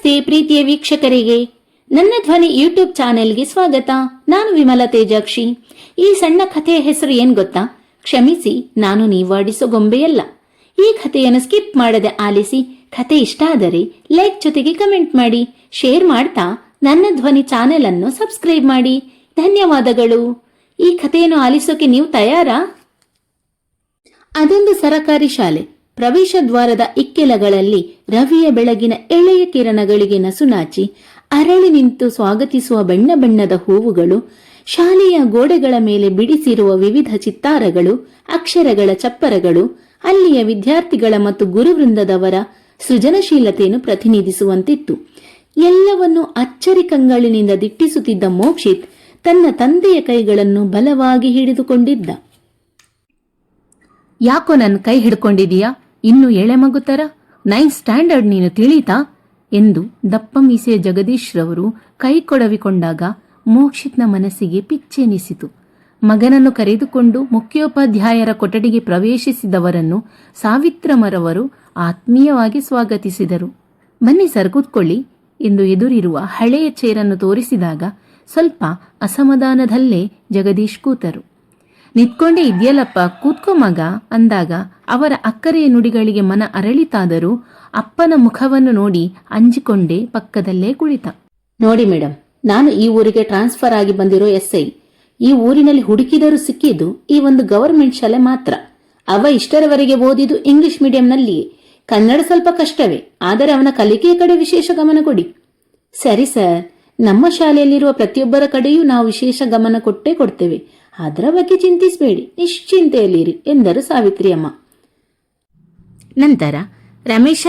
ನಮಸ್ತೆ ಪ್ರೀತಿಯ ವೀಕ್ಷಕರಿಗೆ. ನನ್ನ ಧ್ವನಿ ಯೂಟ್ಯೂಬ್ ಚಾನೆಲ್ಗೆ ಸ್ವಾಗತ. ನಾನು ವಿಮಲ ತೇಜಾಕ್ಷಿ. ಈ ಸಣ್ಣ ಕಥೆಯ ಹೆಸರು ಏನ್ ಗೊತ್ತಾ? ಕ್ಷಮಿಸಿ, ನಾನು ನೀವಾಡಿಸೋ ಗೊಂಬೆಯಲ್ಲ. ಈ ಕಥೆಯನ್ನು ಸ್ಕಿಪ್ ಮಾಡದೆ ಆಲಿಸಿ, ಕಥೆ ಇಷ್ಟ ಆದರೆ ಲೈಕ್ ಜೊತೆಗೆ ಕಮೆಂಟ್ ಮಾಡಿ. ಶೇರ್ ಮಾಡ್ತಾ ನನ್ನ ಧ್ವನಿ ಚಾನೆಲ್ ಅನ್ನು ಸಬ್ಸ್ಕ್ರೈಬ್ ಮಾಡಿ. ಧನ್ಯವಾದಗಳು. ಈ ಕಥೆಯನ್ನು ಆಲಿಸೋಕೆ ನೀವು ತಯಾರಾ? ಅದೊಂದು ಸರಕಾರಿ ಶಾಲೆ. ಪ್ರವೇಶ ದ್ವಾರದ ಇಕ್ಕೆಲಗಳಲ್ಲಿ ರವಿಯ ಬೆಳಗಿನ ಎಳೆಯ ಕಿರಣಗಳಿಗೆ ನಸುನಾಚಿ ಅರಳಿ ನಿಂತು ಸ್ವಾಗತಿಸುವ ಬಣ್ಣ ಬಣ್ಣದ ಹೂವುಗಳು, ಶಾಲೆಯ ಗೋಡೆಗಳ ಮೇಲೆ ಬಿಡಿಸಿರುವ ವಿವಿಧ ಚಿತ್ತಾರಗಳು, ಅಕ್ಷರಗಳ ಚಪ್ಪರಗಳು, ಅಲ್ಲಿಯ ವಿದ್ಯಾರ್ಥಿಗಳ ಮತ್ತು ಗುರುವೃಂದದವರ ಸೃಜನಶೀಲತೆಯನ್ನು ಪ್ರತಿನಿಧಿಸುವಂತಿತ್ತು. ಎಲ್ಲವನ್ನು ಅಚ್ಚರಿ ಕಂಗಳಿನಿಂದ ದಿಟ್ಟಿಸುತ್ತಿದ್ದ ಮೋಕ್ಷಿತ್ ತನ್ನ ತಂದೆಯ ಕೈಗಳನ್ನು ಬಲವಾಗಿ ಹಿಡಿದುಕೊಂಡಿದ್ದ. ಯಾಕೋ ನನ್ನ ಕೈ ಹಿಡ್ಕೊಂಡಿದೀಯಾ ಇನ್ನು ಎಳೆ ಮಗುತರ ನೈನ್ ಸ್ಟ್ಯಾಂಡರ್ಡ್ ನೀನು ತಿಳಿತಾ? ಎಂದು ದಪ್ಪ ಮೀಸೆಯ ಜಗದೀಶ್ ರವರು ಕೈ ಕೊಡವಿಕೊಂಡಾಗ ಮೋಕ್ಷಿತ್ನ ಮನಸ್ಸಿಗೆ ಪಿಚ್ಚೆನಿಸಿತು ಮಗನನ್ನು ಕರೆದುಕೊಂಡು ಮುಖ್ಯೋಪಾಧ್ಯಾಯರ ಕೊಠಡಿಗೆ ಪ್ರವೇಶಿಸಿದವರನ್ನು ಸಾವಿತ್ರಮರವರು ಆತ್ಮೀಯವಾಗಿ ಸ್ವಾಗತಿಸಿದರು. ಬನ್ನಿ ಸರ್, ಕೂತ್ಕೊಳ್ಳಿ ಎಂದು ಎದುರಿರುವ ಹಳೆಯ ಚೇರನ್ನು ತೋರಿಸಿದಾಗ ಸ್ವಲ್ಪ ಅಸಮಾಧಾನದಲ್ಲೇ ಜಗದೀಶ್ ಕೂತರು. ನಿತ್ಕೊಂಡೇ ಇದೆಯಲ್ಲಪ್ಪ? ಕೂತ್ಕೋ ಮಗ, ಅಂದಾಗ. ಅವರ ಅಕ್ಕರೆಯ ನುಡಿಗಳಿಗೆ ಮನ ಅರಳಿತಾದರೂ ಅಪ್ಪನ ಮುಖವನ್ನು ನೋಡಿ ಅಂಜಿಕೊಂಡೇ ಪಕ್ಕದಲ್ಲೇ ಕುಳಿತ. ನೋಡಿ ಮೇಡಮ್ ನಾನು ಈ ಊರಿಗೆ ಟ್ರಾನ್ಸ್ಫರ್ ಆಗಿ ಬಂದಿರೋ ಎಸ್ ಐ ಈ ಊರಿನಲ್ಲಿ ಹುಡುಕಿದರೂ ಸಿಕ್ಕಿದ್ದು ಈ ಒಂದು ಗವರ್ಮೆಂಟ್ ಶಾಲೆ ಮಾತ್ರ. ಅವ ಇಷ್ಟರವರೆಗೆ ಓದಿದ್ದು ಇಂಗ್ಲಿಷ್ ಮೀಡಿಯಂನಲ್ಲಿಯೇ. ಕನ್ನಡ ಸ್ವಲ್ಪ ಕಷ್ಟವೇ, ಆದರೆ ಅವನ ಕಲಿಕೆಯ ಕಡೆ ವಿಶೇಷ ಗಮನ ಕೊಡಿ. ಸರಿ ಸರ್, ನಮ್ಮ ಶಾಲೆಯಲ್ಲಿರುವ ಪ್ರತಿಯೊಬ್ಬರ ಕಡೆಯೂ ನಾವು ವಿಶೇಷ ಗಮನ ಕೊಟ್ಟೇ ಕೊಡ್ತೇವೆ. ಅದರ ಬಗ್ಗೆ ಚಿಂತಿಸಬೇಡಿ, ನಿಶ್ಚಿಂತೆಯಲ್ಲಿರಿ ಎಂದರು ಸಾವಿತ್ರಿ ಅಮ್ಮ ನಂತರ, ರಮೇಶ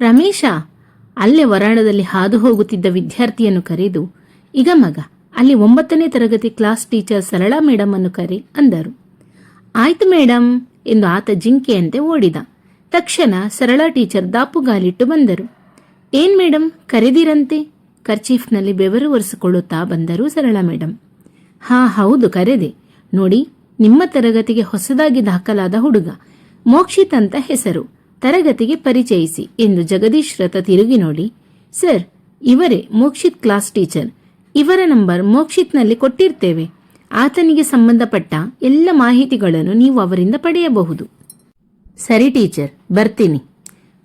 ರಮೇಶ, ಅಲ್ಲೇ ವರಾಣದಲ್ಲಿ ಹಾದು ಹೋಗುತ್ತಿದ್ದ ವಿದ್ಯಾರ್ಥಿಯನ್ನು ಕರೆದು, ಈಗ ಮಗ, ಅಲ್ಲಿ ಒಂಬತ್ತನೇ ತರಗತಿ ಕ್ಲಾಸ್ ಟೀಚರ್ ಸರಳಾ ಮೇಡಮ್ ಅನ್ನು ಕರೆ, ಅಂದರು. ಆಯ್ತು ಮೇಡಮ್ ಎಂದು ಆತ ಜಿಂಕೆಯಂತೆ ಓಡಿದ. ತಕ್ಷಣ ಸರಳಾ ಟೀಚರ್ ದಾಪುಗಾಲಿಟ್ಟು ಬಂದರು. ಏನ್ ಮೇಡಮ್ ಕರೆದಿರಂತೆ? ಕರ್ಚೀಫ್ನಲ್ಲಿ ಬೆವರು ಒರೆಸಿಕೊಳ್ಳುತ್ತಾ ಬಂದರು ಸರಳಾ ಮೇಡಮ್ ಹಾ, ಹೌದು, ಕರೆದೆ. ನೋಡಿ, ನಿಮ್ಮ ತರಗತಿಗೆ ಹೊಸದಾಗಿ ದಾಖಲಾದ ಹುಡುಗ. ಮೋಕ್ಷಿತ್ ಅಂತ ಹೆಸರು. ತರಗತಿಗೆ ಪರಿಚಯಿಸಿ ಎಂದು ಜಗದೀಶ್ ರಥ ತಿರುಗಿ ನೋಡಿ. ಸರ್, ಇವರೇ ಮೋಕ್ಷಿತ್ ಕ್ಲಾಸ್ ಟೀಚರ್. ಇವರ ನಂಬರ್ ಮೋಕ್ಷಿತ್ನಲ್ಲಿ ಕೊಟ್ಟಿರ್ತೇವೆ. ಆತನಿಗೆ ಸಂಬಂಧಪಟ್ಟ ಎಲ್ಲ ಮಾಹಿತಿಗಳನ್ನು ನೀವು ಅವರಿಂದ ಪಡೆಯಬಹುದು. ಸರಿ ಟೀಚರ್, ಬರ್ತೀನಿ.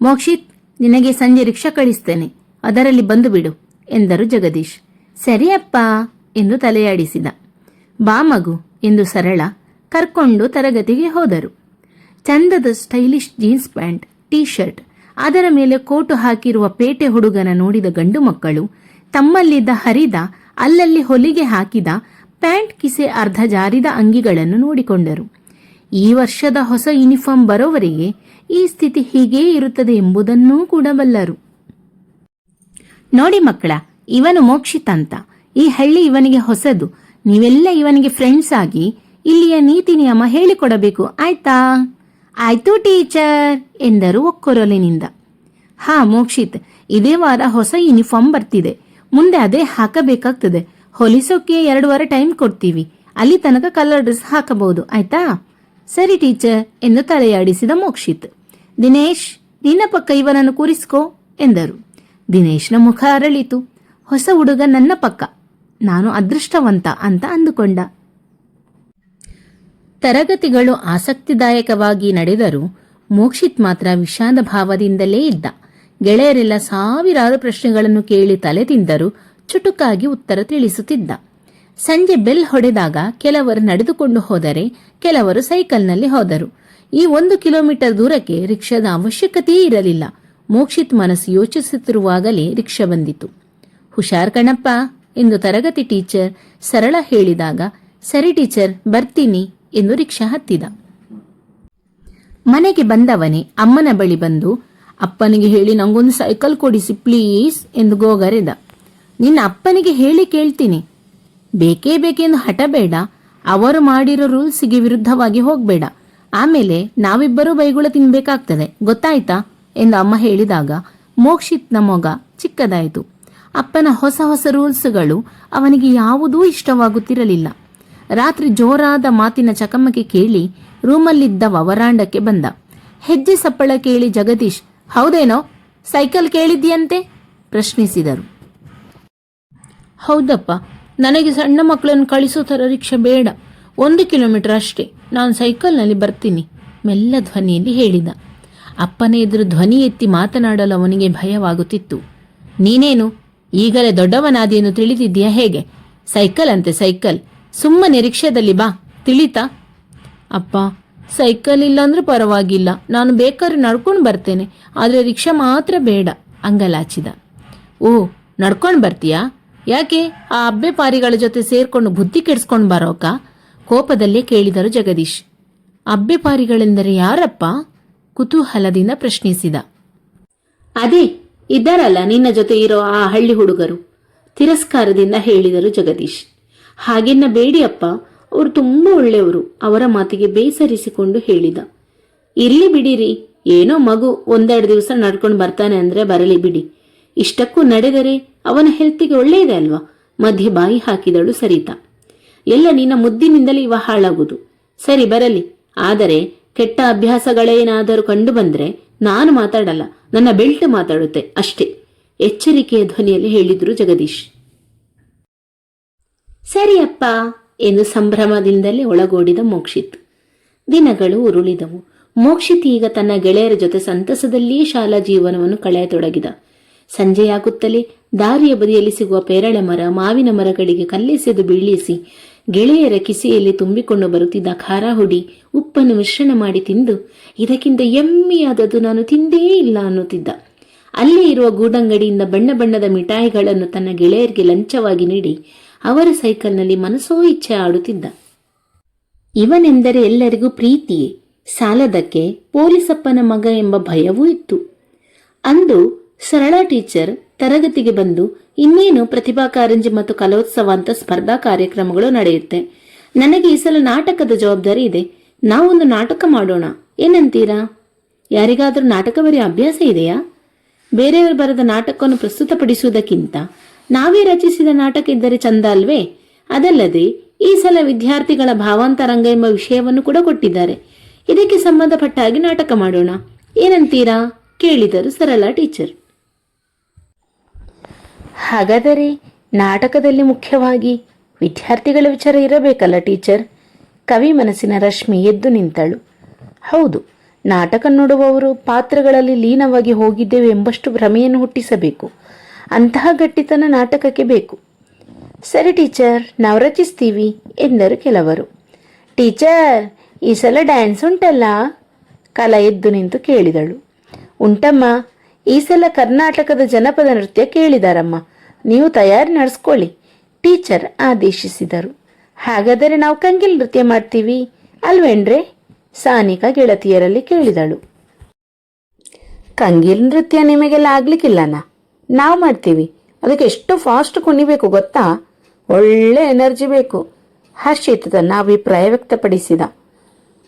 ಮೋಕ್ಷಿತ್, ನಿನಗೆ ಸಂಜೆ ರಿಕ್ಷಾ ಕಳಿಸ್ತೇನೆ. ಅದರಲ್ಲಿ ಬಂದು ಬಿಡು, ಎಂದರು ಜಗದೀಶ್. ಸರಿ ಅಪ್ಪ, ಎಂದು ತಲೆಯಾಡಿಸಿದ. ಬಾ ಮಗು ಎಂದು ಸರಳ ಕರ್ಕೊಂಡು ತರಗತಿಗೆ ಹೋದರು. ಚಂದದ stylish jeans pant T shirt ಅದರ ಮೇಲೆ ಕೋಟು ಹಾಕಿರುವ ಪೇಟೆ ಹುಡುಗನ ನೋಡಿದ ಗಂಡು ಮಕ್ಕಳು ತಮ್ಮಲ್ಲಿದ್ದ ಹರಿದ, ಅಲ್ಲಲ್ಲಿ ಹೊಲಿಗೆ ಹಾಕಿದ ಪ್ಯಾಂಟ್ ಕಿಸೆ ಅರ್ಧ ಜಾರಿದ ಅಂಗಿಗಳನ್ನು ನೋಡಿಕೊಂಡರು. ಈ ವರ್ಷದ ಹೊಸ ಯೂನಿಫಾರ್ಮ್ ಬರೋವರೆಗೆ ಈ ಸ್ಥಿತಿ ಹೀಗೇ ಇರುತ್ತದೆ ಎಂಬುದನ್ನೂ ಕೂಡ ಬಲ್ಲರು. ನೋಡಿ ಮಕ್ಕಳ, ಇವನು ಮೋಕ್ಷಿತ್ ಅಂತ ಈ ಹಳ್ಳಿ ಇವನಿಗೆ ಹೊಸದು. ನೀವೆಲ್ಲ ಇವನಿಗೆ ಫ್ರೆಂಡ್ಸ್ ಆಗಿ ಇಲ್ಲಿಯ ನೀತಿ ನಿಯಮ ಹೇಳಿಕೊಡಬೇಕು, ಆಯ್ತಾ? ಆಯ್ತು, ಟೀಚರ್, ಎಂದರು ಒಕ್ಕೊರಲಿನಿಂದ. ಹಾ, ಮೋಕ್ಷಿತ್, ಇದೇ ವಾರ ಹೊಸ ಯೂನಿಫಾರ್ಮ್ ಬರ್ತಿದೆ. ಮುಂದೆ ಅದೇ ಹಾಕಬೇಕಾಗ್ತದೆ. ಹೊಲಿಸೋಕೆ ಎರಡು ವಾರ ಟೈಮ್ ಕೊಡ್ತೀವಿ. ಅಲ್ಲಿ ತನಕ ಕಲರ್ ಡ್ರೆಸ್ ಹಾಕಬಹುದು, ಆಯ್ತಾ? ಸರಿ, ಟೀಚರ್, ಎಂದು ತಲೆಯಾಡಿಸಿದ ಮೋಕ್ಷಿತ್. ದಿನೇಶ್, ನಿನ್ನ ಪಕ್ಕ ಇವನನ್ನು ಕೂರಿಸ್ಕೋ, ಎಂದರು. ದಿನೇಶ್ನ ಮುಖ ಅರಳಿತು. ಹೊಸ ಹುಡುಗ ನನ್ನ ಪಕ್ಕ. ನಾನು ಅದೃಷ್ಟವಂತ ಅಂತ ಅಂದುಕೊಂಡ. ತರಗತಿಗಳು ಆಸಕ್ತಿದಾಯಕವಾಗಿ ನಡೆದರೂ ಮೋಕ್ಷಿತ್ ಮಾತ್ರ ವಿಷಾದ ಭಾವದಿಂದಲೇ ಇದ್ದ. ಗೆಳೆಯರೆಲ್ಲ ಸಾವಿರಾರು ಪ್ರಶ್ನೆಗಳನ್ನು ಕೇಳಿ ತಲೆ ತಿಂದರೂ ಚುಟುಕಾಗಿ ಉತ್ತರ ತಿಳಿಸುತ್ತಿದ್ದ. ಸಂಜೆ ಬೆಲ್ ಹೊಡೆದಾಗ ಕೆಲವರು ನಡೆದುಕೊಂಡು ಹೋದರೆ ಕೆಲವರು ಸೈಕಲ್ನಲ್ಲಿ ಹೋದರು. ಈ ಒಂದು ಕಿಲೋಮೀಟರ್ ದೂರಕ್ಕೆ ರಿಕ್ಷಾದ ಅವಶ್ಯಕತೆಯೇ ಇರಲಿಲ್ಲ. ಮೋಕ್ಷಿತ್ ಮನಸ್ಸು ಯೋಚಿಸುತ್ತಿರುವಾಗಲೇ ರಿಕ್ಷಾ ಬಂದಿತು ಹುಷಾರ್ ಕಣಪ್ಪ. ಎಂದು ತರಗತಿ ಟೀಚರ್ ಸರಳ ಹೇಳಿದಾಗ, ಸರಿ ಟೀಚರ್, ಬರ್ತೀನಿ ಎಂದು ರಿಕ್ಷಾ ಹತ್ತಿದ. ಮನೆಗೆ ಬಂದವನೇ ಅಮ್ಮನ ಬಳಿ ಬಂದು, ಅಪ್ಪನಿಗೆ ಹೇಳಿ ನಂಗೊಂದು ಸೈಕಲ್ ಕೊಡಿಸಿ, ಪ್ಲೀಸ್ ಎಂದು ಗೋಗರೆದ. ನಿನ್ನ ಅಪ್ಪನಿಗೆ ಹೇಳಿ ಕೇಳ್ತೀನಿ. ಬೇಕೇ ಬೇಕೆಂದು ಹಠ ಬೇಡ ಅವರು ಮಾಡಿರೋ ರೂಲ್ಸಿಗೆ ವಿರುದ್ಧವಾಗಿ ಹೋಗ್ಬೇಡ. ಆಮೇಲೆ ನಾವಿಬ್ಬರೂ ಬೈಗುಳ ತಿನ್ಬೇಕಾಗ್ತದೆ, ಗೊತ್ತಾಯ್ತಾ? ಎಂದು ಅಮ್ಮ ಹೇಳಿದಾಗ, ಮೋಕ್ಷಿತ್ನ ಮೊಗ ಚಿಕ್ಕದಾಯಿತು. ಅಪ್ಪನ ಹೊಸ ಹೊಸ ರೂಲ್ಸ್ಗಳು ಅವನಿಗೆ ಯಾವುದೂ ಇಷ್ಟವಾಗುತ್ತಿರಲಿಲ್ಲ. ರಾತ್ರಿ ಜೋರಾದ ಮಾತಿನ ಚಕಮಕಿ ಕೇಳಿ ರೂಮಲ್ಲಿದ್ದವ ವರಾಂಡಕ್ಕೆ ಬಂದ. ಹೆಜ್ಜೆ ಸಪ್ಪಳ ಕೇಳಿ ಜಗದೀಶ್, ಹೌದೇನೋ, ಸೈಕಲ್ ಕೇಳಿದ್ಯಂತೆ ಪ್ರಶ್ನಿಸಿದರು. ಹೌದಪ್ಪ, ನನಗೆ ಸಣ್ಣ ಮಕ್ಕಳನ್ನು ಕಳಿಸೋ ಥರ ರಿಕ್ಷಾ ಬೇಡ. ಒಂದು ಕಿಲೋಮೀಟರ್ ಅಷ್ಟೇ. ನಾನು ಸೈಕಲ್ನಲ್ಲಿ ಬರ್ತೀನಿ, ಮೆಲ್ಲ ಧ್ವನಿಯಲ್ಲಿ ಹೇಳಿದ. ಅಪ್ಪನ ಎದುರು ಧ್ವನಿ ಎತ್ತಿ ಮಾತನಾಡಲು ಅವನಿಗೆ ಭಯವಾಗುತ್ತಿತ್ತು. ನೀನೇನು ಈಗಲೇ ದೊಡ್ಡವನಾದಿಯನ್ನು ತಿಳಿದಿದ್ದೀಯಾ ಹೇಗೆ? ಸೈಕಲ್ ಅಂತೆ ಸೈಕಲ್. ಸುಮ್ಮ ನಿರೀಕ್ಷೆದಲ್ಲಿ ಬಾ. ತಿಳಿತಾ? ಅಪ್ಪ, ಸೈಕಲ್ ಇಲ್ಲಾಂದ್ರೂ ಪರವಾಗಿಲ್ಲ. ನಾನು ಬೇಕಾದ್ರೆ ನಡ್ಕೊಂಡು ಬರ್ತೇನೆ. ಆದರೆ ರಿಕ್ಷಾ ಮಾತ್ರ ಬೇಡ, ಅಂಗಲಾಚಿದ. ಓ, ನಡ್ಕೊಂಡು ಬರ್ತೀಯಾ? ಯಾಕೆ? ಆ ಅಬ್ಬೆ ಪಾರಿಗಳ ಜೊತೆ ಸೇರ್ಕೊಂಡು ಬುದ್ಧಿ ಕೆಡಿಸ್ಕೊಂಡು ಬರೋಕ? ಕೋಪದಲ್ಲೇ ಕೇಳಿದರು ಜಗದೀಶ್. ಅಬ್ಬೆ ಪಾರಿಗಳೆಂದರೆ ಯಾರಪ್ಪ? ಕುತೂಹಲದಿಂದ ಪ್ರಶ್ನಿಸಿದ. ಅದೇ ಇದ್ದಾರಲ್ಲ ನಿನ್ನ ಜೊತೆ ಇರೋ ಆ ಹಳ್ಳಿ ಹುಡುಗರು. ತಿರಸ್ಕಾರದಿಂದ ಹೇಳಿದರು ಜಗದೀಶ್. ಹಾಗೆನ್ನ ಬೇಡಿ ಅಪ್ಪ ಅವರು ತುಂಬ ಒಳ್ಳೆಯವರು, ಅವರ ಮಾತಿಗೆ ಬೇಸರಿಸಿಕೊಂಡು ಹೇಳಿದ. ಇರ್ಲಿ ಬಿಡಿರಿ, ಏನೋ ಮಗು ಒಂದೆರಡು ದಿವಸ ನಡ್ಕೊಂಡು ಬರ್ತಾನೆ ಅಂದ್ರೆ ಬರಲಿ ಬಿಡಿ. ಇಷ್ಟಕ್ಕೂ ನಡೆದರೆ ಅವನ ಹೆಲ್ತಿಗೆ ಒಳ್ಳೆಯದೇ ಅಲ್ವಾ? ಮಧ್ಯೆ ಬಾಯಿ ಹಾಕಿದಳು ಸರಿತಾ. ಎಲ್ಲ ನಿನ್ನ ಮುದ್ದಿನಿಂದಲೇ ಇವ ಹಾಳಾಗುವುದು ಸರಿ, ಬರಲಿ. ಆದರೆ ಕೆಟ್ಟ ಅಭ್ಯಾಸಗಳೇನಾದರೂ ಕಂಡು ಬಂದ್ರೆ ನಾನು ಮಾತಾಡಲ್ಲ, ನನ್ನ ಬೆಲ್ಟ್ ಮಾತಾಡುತ್ತೆ ಅಷ್ಟೇ. ಎಚ್ಚರಿಕೆಯ ಧ್ವನಿಯಲ್ಲಿ ಹೇಳಿದ್ರು ಜಗದೀಶ್. ಸರಿಯಪ್ಪ ಎಂದು ಸಂಭ್ರಮದಿಂದಲೇ ಒಳಗೋಡಿದ ಮೋಕ್ಷಿತ್. ದಿನಗಳು ಉರುಳಿದವು. ಮೋಕ್ಷಿತ್ ಈಗ ತನ್ನ ಗೆಳೆಯರ ಜೊತೆ ಸಂತಸದಲ್ಲಿಯೇ ಶಾಲಾ ಜೀವನವನ್ನು ಕಳೆಯತೊಡಗಿದ. ಸಂಜೆಯಾಗುತ್ತಲೇ ದಾರಿಯ ಬದಿಯಲ್ಲಿ ಸಿಗುವ ಪೇರಳೆ ಮರ ಮಾವಿನ ಮರಗಳಿಗೆ ಕಲ್ಲೆಸೆದು ಬೀಳಿಸಿ ಗೆಳೆಯರ ಕಿಸೆಯಲ್ಲಿ ತುಂಬಿಕೊಂಡು ಬರುತ್ತಿದ್ದ ಖಾರ ಹುಡಿ ಉಪ್ಪನ್ನು ಮಿಶ್ರಣ ಮಾಡಿ ತಿಂದು ಇದಕ್ಕಿಂತ ಎಮ್ಮೆಯಾದದ್ದು ನಾನು ತಿಂದೇ ಇಲ್ಲ ಅನ್ನುತ್ತಿದ್ದ. ಅಲ್ಲಿ ಇರುವ ಗೂಡಂಗಡಿಯಿಂದ ಬಣ್ಣ ಬಣ್ಣದ ಮಿಠಾಯಿಗಳನ್ನು ತನ್ನ ಗೆಳೆಯರಿಗೆ ಲಂಚವಾಗಿ ನೀಡಿ ಅವರ ಸೈಕಲ್ನಲ್ಲಿ ಮನಸೋ ಇಚ್ಛೆ ಆಡುತ್ತಿದ್ದ. ಇವನೆಂದರೆ ಎಲ್ಲರಿಗೂ ಪ್ರೀತಿಯೇ, ಸಾಲದಕ್ಕೆ ಪೊಲೀಸಪ್ಪನ ಮಗ ಎಂಬ ಭಯವೂ ಇತ್ತು. ಅಂದು ಸರಳ ಟೀಚರ್ ತರಗತಿಗೆ ಬಂದು ಇನ್ನೇನು ಪ್ರತಿಭಾ ಕಾರಂಜಿ ಮತ್ತು ಕಲೋತ್ಸವ ಅಂತ ಸ್ಪರ್ಧಾ ಕಾರ್ಯಕ್ರಮಗಳು ನಡೆಯುತ್ತೆ? ನನಗೆ ಈ ಸಲ ನಾಟಕದ ಜವಾಬ್ದಾರಿ ಇದೆ. ನಾವೊಂದು ನಾಟಕ ಮಾಡೋಣ. ಏನಂತೀರಾ? ಯಾರಿಗಾದರೂ ನಾಟಕ ಬರೆಯ ಅಭ್ಯಾಸ ಇದೆಯಾ? ಬೇರೆಯವರು ಬರೆದ ನಾಟಕವನ್ನು ಪ್ರಸ್ತುತಪಡಿಸುವುದಕ್ಕಿಂತ ನಾವೇ ರಚಿಸಿದ ನಾಟಕ ಇದ್ದರೆ ಚಂದ ಅಲ್ವೇ? ಅದಲ್ಲದೆ ಈ ಸಲ ವಿದ್ಯಾರ್ಥಿಗಳ ಭಾವಾಂತರಂಗ ಎಂಬ ವಿಷಯವನ್ನು ಕೂಡ ಕೊಟ್ಟಿದ್ದಾರೆ. ಇದಕ್ಕೆ ಸಂಬಂಧಪಟ್ಟ ಹಾಗೆ ನಾಟಕ ಮಾಡೋಣ. ಏನಂತೀರಾ? ಕೇಳಿದರು ಸರಳ ಟೀಚರ್. ಹಾಗಾದರೆ ನಾಟಕದಲ್ಲಿ ಮುಖ್ಯವಾಗಿ ವಿದ್ಯಾರ್ಥಿಗಳ ವಿಚಾರ ಇರಬೇಕಲ್ಲ, ಟೀಚರ್? ಕವಿ ಮನಸ್ಸಿನ ರಶ್ಮಿ ಎದ್ದು ನಿಂತಳು. ಹೌದು, ನಾಟಕ ನೋಡುವವರು ಪಾತ್ರಗಳಲ್ಲಿ ಲೀನವಾಗಿ ಹೋಗಿದ್ದೇವೆ ಎಂಬಷ್ಟು ಭ್ರಮೆಯನ್ನು ಹುಟ್ಟಿಸಬೇಕು. ಅಂತಹ ಗಟ್ಟಿತನ ನಾಟಕಕ್ಕೆ ಬೇಕು. ಸರಿ ಟೀಚರ್, ನಾವು ರಚಿಸ್ತೀವಿ ಎಂದರು ಕೆಲವರು. ಟೀಚರ್, ಈ ಸಲ ಡ್ಯಾನ್ಸ್ ಉಂಟಲ್ಲ? ಕಲಾ ಎದ್ದು ನಿಂತು ಕೇಳಿದಳು. ಉಂಟಮ್ಮ ಈ ಸಲ ಕರ್ನಾಟಕದ ಜನಪದ ನೃತ್ಯ ಕೇಳಿದಾರಮ್ಮ. ನೀವು ತಯಾರಿ ನಡೆಸ್ಕೊಳ್ಳಿ, ಟೀಚರ್ ಆದೇಶಿಸಿದರು. ಹಾಗಾದರೆ ನಾವು ಕಂಗಿಲ್ ನೃತ್ಯ ಮಾಡ್ತೀವಿ, ಅಲ್ವೇನ್ರೆ? ಸಾನಿಕ ಗೆಳತಿಯರಲ್ಲಿ ಕೇಳಿದಳು. ಕಂಗಿಲ್ ನೃತ್ಯ ನಿಮಗೆಲ್ಲ ಆಗ್ಲಿಕ್ಕಿಲ್ಲನಾ? ನಾವು ಮಾಡ್ತೀವಿ, ಅದಕ್ಕೆ ಎಷ್ಟು ಫಾಸ್ಟ್ ಕುಣಿಬೇಕು ಗೊತ್ತಾ? ಒಳ್ಳೆ ಎನರ್ಜಿ ಬೇಕು ಹರ್ಷಿತ್ ತನ್ನ ಅಭಿಪ್ರಾಯ ವ್ಯಕ್ತಪಡಿಸಿದ.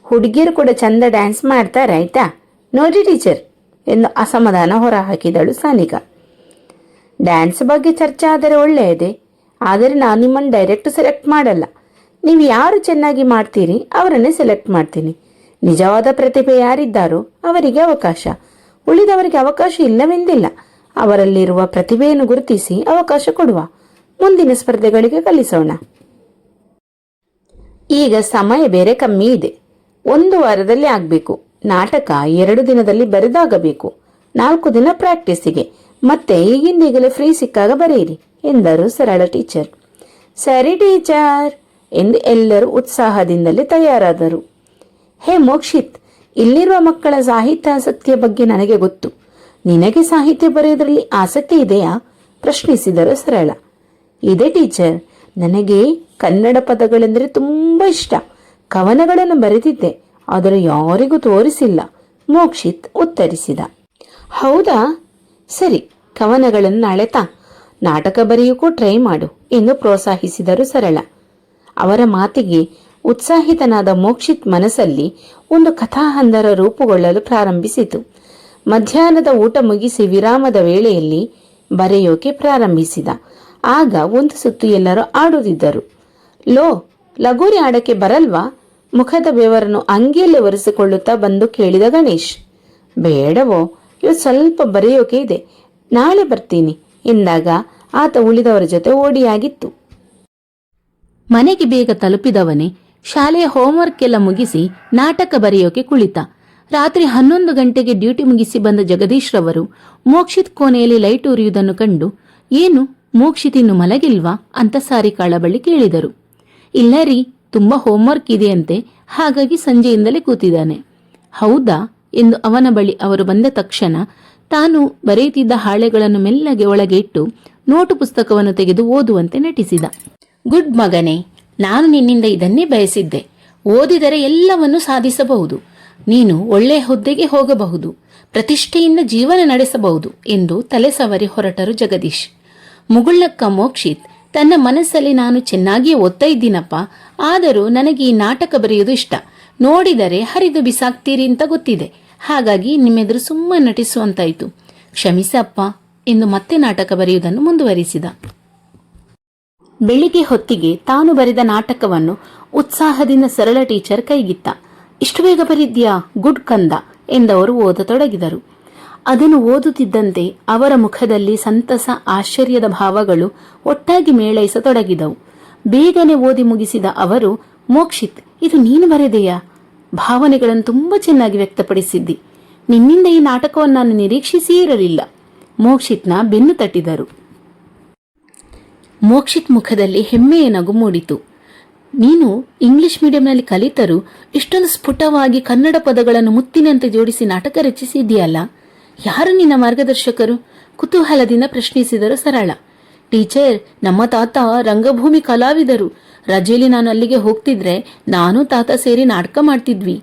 ಹುಡುಗಿಯರು ಕೂಡ ಚಂದ ಡ್ಯಾನ್ಸ್ ಮಾಡ್ತಾರೆ, ಆಯ್ತಾ? ನೋಡಿ ಟೀಚರ್. ಎಂದು ಅಸಮಾಧಾನ ಹೊರಹಾಕಿದಳು ಸಾನಿಕ ಡ್ಯಾನ್ಸ್ ಬಗ್ಗೆ ಚರ್ಚೆ ಆದರೆ ಒಳ್ಳೆಯದೇ, ಆದರೆ ನಾನು ನಿಮ್ಮನ್ನು ಡೈರೆಕ್ಟ್ ಸೆಲೆಕ್ಟ್ ಮಾಡಲ್ಲ. ನೀವು ಯಾರು ಚೆನ್ನಾಗಿ ಮಾಡ್ತೀರಿ ಅವರನ್ನೇ ಸೆಲೆಕ್ಟ್ ಮಾಡ್ತೀನಿ. ನಿಜವಾದ ಪ್ರತಿಭೆ ಯಾರಿದ್ದಾರೋ ಅವರಿಗೆ ಅವಕಾಶ. ಉಳಿದವರಿಗೆ ಅವಕಾಶ ಇಲ್ಲವೆಂದಿಲ್ಲ. ಅವರಲ್ಲಿರುವ ಪ್ರತಿಭೆಯನ್ನು ಗುರುತಿಸಿ ಅವಕಾಶ ಕೊಡುವ. ಮುಂದಿನ ಸ್ಪರ್ಧೆಗಳಿಗೆ ಕಲಿಸೋಣ. ಈಗ ಸಮಯ ಬೇರೆ ಕಮ್ಮಿ ಇದೆ. ಒಂದು ವಾರದಲ್ಲಿ ಆಗಬೇಕು. ನಾಟಕ ಎರಡು ದಿನದಲ್ಲಿ ಬರೆದಾಗಬೇಕು. ನಾಲ್ಕು ದಿನ ಪ್ರಾಕ್ಟೀಸಿಗೆ ಮತ್ತೆ ಈಗಿಂದೀಗಲೇ ಫ್ರೀ ಸಿಕ್ಕಾಗ ಬರೆಯಿರಿ, ಎಂದರು ಸರಳ ಟೀಚರ್ ಸರಿ ಟೀಚರ್ ಎಂದು ಎಲ್ಲರೂ ಉತ್ಸಾಹದಿಂದಲೇ ತಯಾರಾದರು. ಹೇ ಮೋಕ್ಷಿತ್, ಇಲ್ಲಿರುವ ಮಕ್ಕಳ ಸಾಹಿತ್ಯಾಸಕ್ತಿಯ ಬಗ್ಗೆ ನನಗೆ ಗೊತ್ತು. ನಿನಗೆ ಸಾಹಿತ್ಯ ಬರೆಯೋದ್ರಲ್ಲಿ ಆಸಕ್ತಿ ಇದೆಯಾ? ಪ್ರಶ್ನಿಸಿದರು ಸರಳ. ಇದೆ ಟೀಚರ್ ನನಗೆ ಕನ್ನಡ ಪದಗಳೆಂದರೆ ತುಂಬ ಇಷ್ಟ. ಕವನಗಳನ್ನು ಬರೆದಿದ್ದೆ. ಆದರೆ ಯಾರಿಗೂ ತೋರಿಸಿಲ್ಲ. ಮೋಕ್ಷಿತ್ ಉತ್ತರಿಸಿದ. ಹೌದಾ? ಸರಿ, ಕವನಗಳನ್ನು ನಾಳೆ ತಾ ನಾಟಕ ಬರೆಯೋಕ್ಕೂ ಟ್ರೈ ಮಾಡು ಎಂದು ಪ್ರೋತ್ಸಾಹಿಸಿದರು ಸರಳ. ಅವರ ಮಾತಿಗೆ ಉತ್ಸಾಹಿತನಾದ ಮೋಕ್ಷಿತ್ ಮನಸ್ಸಲ್ಲಿ ಒಂದು ಕಥಾಹಂದರ ರೂಪುಗೊಳ್ಳಲು ಪ್ರಾರಂಭಿಸಿತು. ಮಧ್ಯಾಹ್ನದ ಊಟ ಮುಗಿಸಿ ವಿರಾಮದ ವೇಳೆಯಲ್ಲಿ ಬರೆಯೋಕೆ ಪ್ರಾರಂಭಿಸಿದ. ಆಗ ಒಂದು ಸುತ್ತು ಎಲ್ಲರೂ ಆಡುತ್ತಿದ್ದರು. ಲೋ, ಲಗೋರಿ ಆಡಕ್ಕೆ ಬರಲ್ವಾ? ಮುಖದ ಬೆವರನ್ನು ಅಂಗಿಯಲ್ಲಿ ಒರೆಸಿಕೊಳ್ಳುತ್ತಾ ಬಂದು ಕೇಳಿದ ಗಣೇಶ್, ಬೇಡವೋ ಇವತ್ತು ಸ್ವಲ್ಪ ಬರೆಯೋಕೆ ಇದೆ, ನಾಳೆ ಬರ್ತೀನಿ, ಎಂದಾಗ ಆತ ಉಳಿದವರ ಜೊತೆ ಓಡಿಯಾಗಿತ್ತು. ಮನೆಗೆ ಬೇಗ ತಲುಪಿದವನೇ ಶಾಲೆಯ ಹೋಮ್ವರ್ಕ್ ಎಲ್ಲ ಮುಗಿಸಿ ನಾಟಕ ಬರೆಯೋಕೆ ಕುಳಿತ. ರಾತ್ರಿ ಹನ್ನೊಂದು ಗಂಟೆಗೆ ಡ್ಯೂಟಿ ಮುಗಿಸಿ ಬಂದ ಜಗದೀಶ್ ರವರು ಮೋಕ್ಷಿತ್ ಕೋಣೆಯಲ್ಲಿ ಲೈಟ್ ಉರಿಯುವುದನ್ನು ಕಂಡು, ಏನು, ಮೋಕ್ಷಿತ್ ಇನ್ನು ಮಲಗಿಲ್ವಾ ಅಂತ ಸಾರಿಕಾಳ ಬಳಿ ಕೇಳಿದರು. ಇಲ್ಲ ರೀ ತುಂಬಾ ಹೋಮ್ವರ್ಕ್ ಇದೆಯಂತೆ. ಹಾಗಾಗಿ ಸಂಜೆಯಿಂದಲೇ ಕೂತಿದ್ದಾನೆ. ಹೌದಾ? ಎಂದು ಅವನ ಬಳಿ ಅವರು ಬಂದ ತಕ್ಷಣ ತಾನು ಬರೆಯುತ್ತಿದ್ದ ಹಾಳೆಗಳನ್ನು ಮೆಲ್ಲಗೆ ಒಳಗೆ ಇಟ್ಟು ನೋಟು ಪುಸ್ತಕವನ್ನು ತೆಗೆದು ಓದುವಂತೆ ನಟಿಸಿದ. ಗುಡ್ ಮಗನೇ, ನಾನು ನಿನ್ನಿಂದ ಇದನ್ನೇ ಬಯಸಿದ್ದೆ. ಓದಿದರೆ ಎಲ್ಲವನ್ನೂ ಸಾಧಿಸಬಹುದು. ನೀನು ಒಳ್ಳೆಯ ಹುದ್ದೆಗೆ ಹೋಗಬಹುದು. ಪ್ರತಿಷ್ಠೆಯಿಂದ ಜೀವನ ನಡೆಸಬಹುದು ಎಂದು ತಲೆ ಸವರಿ ಹೊರಟರು ಜಗದೀಶ್. ಮುಗುಳ್ಳಕ್ಕ ಮೋಕ್ಷಿತ್, ತನ್ನ ಮನಸ್ಸಲ್ಲಿ ನಾನು ಚೆನ್ನಾಗಿಯೇ ಓದ್ತಾ ಇದ್ದೀನಪ್ಪ. ಆದರೂ ನನಗೆ ಈ ನಾಟಕ ಬರೆಯುವುದು ಇಷ್ಟ. ನೋಡಿದರೆ ಹರಿದು ಬಿಸಾಕ್ತೀರಿ ಅಂತ ಗೊತ್ತಿದೆ. ಹಾಗಾಗಿ ನಿಮ್ಮೆದುರು ಸುಮ್ಮನೆ ನಟಿಸುವಂತಾಯಿತು. ಕ್ಷಮಿಸಪ್ಪ ಎಂದು ಮತ್ತೆ ನಾಟಕ ಬರೆಯುವುದನ್ನು ಮುಂದುವರಿಸಿದ. ಬೆಳಿಗ್ಗೆ ಹೊತ್ತಿಗೆ ತಾನು ಬರೆದ ನಾಟಕವನ್ನು ಉತ್ಸಾಹದಿಂದ ಸರಳ ಟೀಚರ್ ಕೈಗಿತ್ತ. ಇಷ್ಟು ಬೇಗ ಬರಿದ್ಯಾ, ಗುಡ್ ಕಂದ ಎಂದವರು ಓದತೊಡಗಿದರು ಅದನ್ನು ಓದುತ್ತಿದ್ದಂತೆ ಅವರ ಮುಖದಲ್ಲಿ ಸಂತಸ, ಆಶ್ಚರ್ಯದ ಭಾವಗಳು ಒಟ್ಟಾಗಿ ಮೇಳೈಸತೊಡಗಿದವು. ಬೇಗನೆ ಓದಿ ಮುಗಿಸಿದ ಅವರು, ಮೋಕ್ಷಿತ್, ಇದು ನೀನು ಬರೆದೆಯಾ? ಭಾವನೆಗಳನ್ನು ತುಂಬಾ ಚೆನ್ನಾಗಿ ವ್ಯಕ್ತಪಡಿಸಿದ್ದಿ. ನಿನ್ನಿಂದ ಈ ನಾಟಕವನ್ನು ನಾನು ನಿರೀಕ್ಷಿಸಿಯೇ ಇರಲಿಲ್ಲ. ಮೋಕ್ಷಿತ್ನ ಬೆನ್ನು ತಟ್ಟಿದರು. ಮೋಕ್ಷಿತ್ ಮುಖದಲ್ಲಿ ಹೆಮ್ಮೆಯ ನಗು ಮೂಡಿತು. ನೀನು ಇಂಗ್ಲಿಷ್ ಮೀಡಿಯಂನಲ್ಲಿ ಕಲಿತರೂ ಇಷ್ಟೊಂದು ಸ್ಫುಟವಾಗಿ ಕನ್ನಡ ಪದಗಳನ್ನು ಮುತ್ತಿನಂತೆ ಜೋಡಿಸಿ ನಾಟಕ ರಚಿಸಿದ್ದೀಯಲ್ಲ? ಯಾರು ನಿನ್ನ ಮಾರ್ಗದರ್ಶಕರು? ಕುತೂಹಲದಿಂದ ಪ್ರಶ್ನಿಸಿದರು ಸರಳ. ಟೀಚರ್, ನಮ್ಮ ತಾತ ರಂಗಭೂಮಿ ಕಲಾವಿದರು. ರಜೆಯಲ್ಲಿ ನಾನು ಅಲ್ಲಿಗೆ ಹೋಗ್ತಿದ್ರೆ ನಾನು ತಾತ ಸೇರಿ ನಾಟಕ ಮಾಡ್ತಿದ್ವಿ.